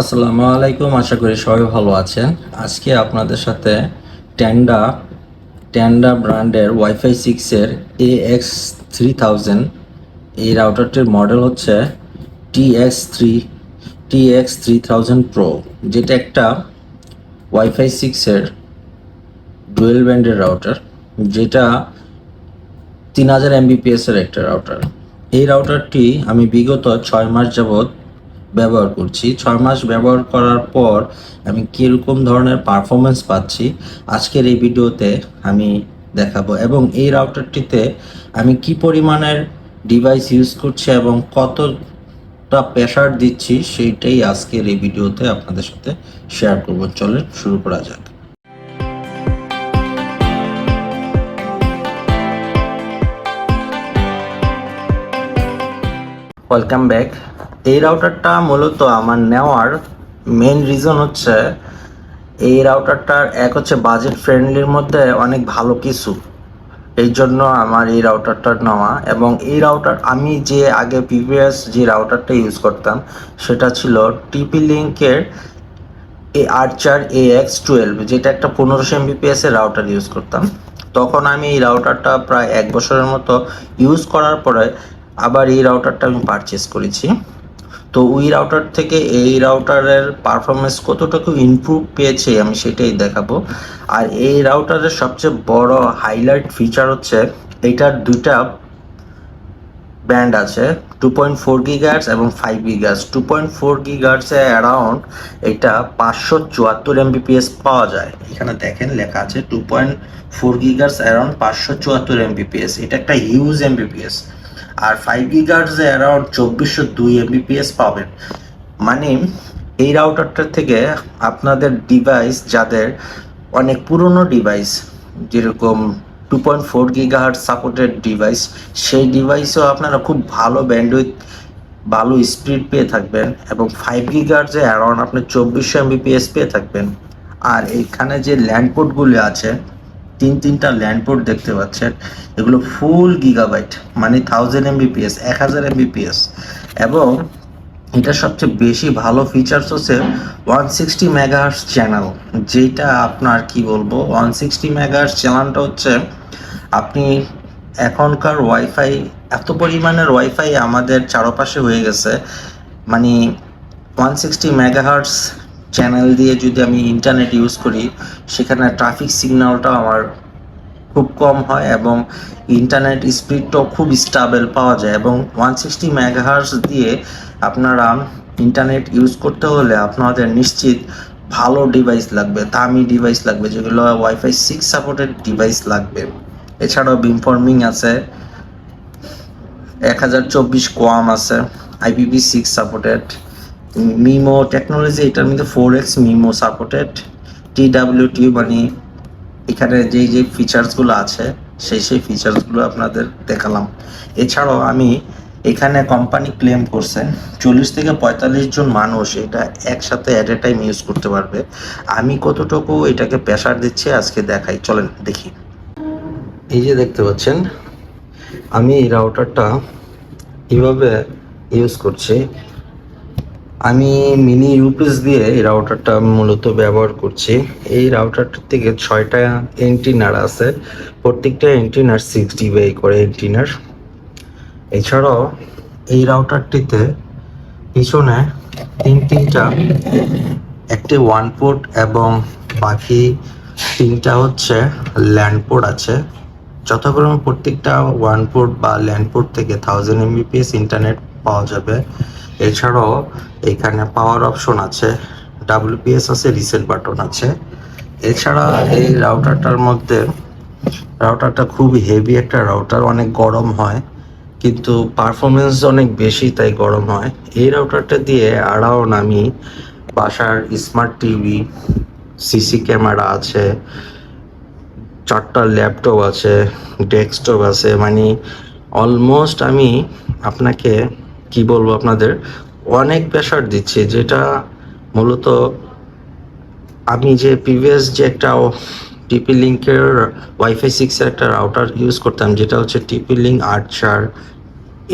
আসসালামু আলাইকুম, আশা করি সবাই ভালো আছেন। আজকে আপনাদের সাথে ট্যান্ডা ট্যান্ডা ব্র্যান্ডের ওয়াইফাই সিক্সের এ এক্স থ্রি থাউজেন্ড এই রাউটারটির মডেল হচ্ছে T X three T X three thousand pro যেটা একটা ওয়াইফাই সিক্সের ডুয়েল ব্যান্ডের রাউটার যেটা তিন হাজার এমবিপিএস এর একটা রাউটার এই রাউটারটি আমি বিগত ছয় মাস যাবৎ ব্যবহার করছি। ছয় মাস ব্যবহার করার পর আমি কীরকম ধরনের পারফরমেন্স পাচ্ছি, আজকের এই ভিডিওতে আমি দেখাবো এবং এই রাউটারটিতে আমি কি পরিমাণের ডিভাইস ইউজ করছি এবং কতটা প্রেশার দিচ্ছি সেইটাই আজকের এই ভিডিওতে আপনাদের সাথে শেয়ার করব। চলেন শুরু করা যাক। ওয়েলকাম ব্যাক এই রাউটারটা মূলত আমার নেওয়ার মেন রিজন হচ্ছে, এই রাউটারটার এক হচ্ছে বাজেট ফ্রেন্ডলির মধ্যে অনেক ভালো কিছু। এই জন্য আমার এই রাউটারটা নেওয়া এবং এই রাউটার আমি যে আগে প্রিভিয়াস যে রাউটারটা ইউজ করতাম, সেটা ছিল টিপি লিঙ্কের এ আর্চার এ এক্স টুয়েলভ যেটা একটা পনেরোশো এমবিপিএস এর রাউটার ইউজ করতাম। তখন আমি এই রাউটারটা প্রায় এক বছরের মতো ইউজ করার পরে আবার এই রাউটারটা আমি পারচেস করেছি। তো ওই রাউটার থেকে এই রাউটারের পারফরমেন্স কতটুকু ইমপ্রুভ পেয়েছে আমি সেটাই দেখাবো। আর এই রাউটারের সবচেয়ে বড় হাইলাইট ফিচার হচ্ছে, এটার দুইটা ব্যান্ড আছে টু পয়েন্ট ফোর গিগার্স এবং five gigahertz two point four গিগার্সে around এটা পাঁচশো চুয়াত্তর এমবিপিএস পাওয়া যায়। এখানে দেখেন লেখা আছে two point four gigahertz around পাঁচশো চুয়াত্তর এমবিপিএস এটা একটা হিউজ এমবিপিএস আর ফাইভ গিগার্সে অ্যারাউন্ড চব্বিশশো দুই এমবিপিএস পাবেন। মানে এই রাউটারটার থেকে আপনাদের ডিভাইস যাদের অনেক পুরনো ডিভাইস যেরকম two point four gigahertz supported device সেই ডিভাইসেও আপনারা খুব ভালো ব্যান্ডউইথ ভালো স্পিড পেয়ে থাকবেন এবং ফাইভ গিগার্সে অ্যারাউন্ড আপনি চব্বিশশো এমবিপিএস পেয়ে থাকবেন। আর এইখানে যে ল্যান্ড পোর্টগুলি আছে তিন তিনটা ল্যান্ড পোর্ট দেখতে পাচ্ছেন। এগুলো ফুল গিগাবাইট মানে থাউজেন্ড এমবিপিএস এক হাজার এমবিপিএস এবং এটা সবচেয়ে বেশি ভালো ফিচার্স হচ্ছে ওয়ান সিক্সটি মেগাহার্স চ্যানেল যেটা আপনার কি বলব ওয়ান সিক্সটি মেগাহার্স চ্যানেলটা হচ্ছে আপনি এখনকার ওয়াইফাই এত পরিমাণের ওয়াইফাই আমাদের চারপাশে হয়ে গেছে। মানে ওয়ান সিক্সটি মেগাহার্স চ্যানেল দিয়ে যদি আমি ইন্টারনেট ইউজ করি, সেখানে ট্রাফিক সিগন্যালটাও আমার খুব কম হয় এবং ইন্টারনেট স্পিডটাও খুব স্টাবেল পাওয়া যায় এবং ওয়ান সিক্সটি মেগাহার্স দিয়ে আপনারা ইন্টারনেট ইউজ করতে হলে আপনাদের নিশ্চিত ভালো ডিভাইস লাগবে, দামি ডিভাইস লাগবে, যেগুলো ওয়াইফাই সিক্স সাপোর্টেড ডিভাইস লাগবে। এছাড়াও বিমফর্মিং আছে, এক হাজার চব্বিশ কোয়াম আছে IPP six supported MIMO technology এটার মধ্যে four X MIMO supported T W T মানে এখানে যেই যে ফিচার্সগুলো আছে, সেই সেই ফিচার্সগুলো আপনাদের দেখালাম। এছাড়াও আমি এখানে কোম্পানি ক্লেম করছে চল্লিশ থেকে পঁয়তাল্লিশ জন মানুষ এটা একসাথে অ্যাট এ টাইম ইউজ করতে পারবে। আমি কতটুকু এটাকে প্রেশার দিচ্ছি আজকে দেখাই, চলেন দেখি। এই যে দেখতে পাচ্ছেন, আমি এই রাউটারটা এভাবে ইউজ করছি। আমি মিনি ইউপিএস দিয়ে এই রাউটারটা মূলত ব্যবহার করছি। এই রাউটারটার থেকে ছয়টা এন্টিনার আছে। প্রত্যেকটা এন্টিনার সিক্স ডিবাই করে এন্টিনার এছাড়াও এই রাউটারটিতে পিছনে তিন তিনটা একটি ওয়ান পোর্ট এবং বাকি তিনটা হচ্ছে ল্যান্ড পোর্ট আছে। যথাক্রমে প্রত্যেকটা ওয়ান পোর্ট বা ল্যান্ড পোর্ট থেকে থাউজেন্ড এমবিপিএস ইন্টারনেট পাওয়া যাবে। এছাড়াও এখানে পাওয়ার অপশন আছে ডাব্লিউপিএস আছে রিসেট বাটন আছে। এছাড়া এই রাউটারটার মধ্যে রাউটারটা খুব হেভি একটা রাউটার অনেক গরম হয়, কিন্তু পারফরমেন্স অনেক বেশি, তাই গরম হয়। এই রাউটারটা দিয়ে আরাউন্ড আমি বাসার স্মার্ট টিভি সিসি ক্যামেরা আছে, চারটা ল্যাপটপ আছে ডেস্কটপ আছে মানে অলমোস্ট আমি আপনাকে কি বলব আপনাদের, অনেক প্রেশার দিচ্ছে যেটা মূলত আমি যে প্রিভিয়াস যে একটা টিপি লিঙ্কের ওয়াইফাই সিক্সের একটা রাউটার ইউজ করতাম, যেটা হচ্ছে TP link Archer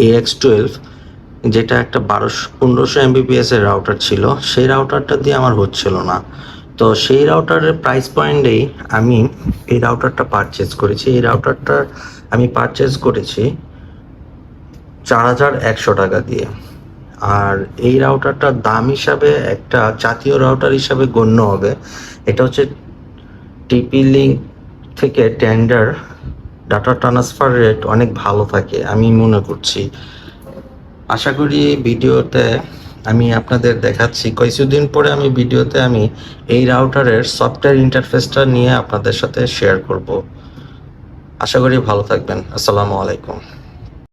A X twelve যেটা একটা বারোশো, পনেরোশো এমবিপিএস এর রাউটার ছিল, সেই রাউটারটা দিয়ে আমার হচ্ছিল না। তো সেই রাউটারের প্রাইস পয়েন্টেই আমি এই রাউটারটা পারচেজ করেছি। এই রাউটারটা আমি পারচেজ করেছি চার হাজার একশো টাকা দিয়ে। আর এই রাউটারটার দাম হিসাবে একটা জাতীয় রাউটার হিসাবে গণ্য হবে। এটা হচ্ছে টিপি লিঙ্ক থেকে টেন্ডার ডাটা ট্রান্সফার রেট অনেক ভালো থাকে, আমি মনে করছি। আশা করি ভিডিওতে আমি আপনাদের দেখাচ্ছি। কিছুদিন পরে আমি ভিডিওতে আমি এই রাউটারের সফটওয়্যার ইন্টারফেসটা নিয়ে আপনাদের সাথে শেয়ার করব। আশা করি ভালো থাকবেন। আসসালামু আলাইকুম।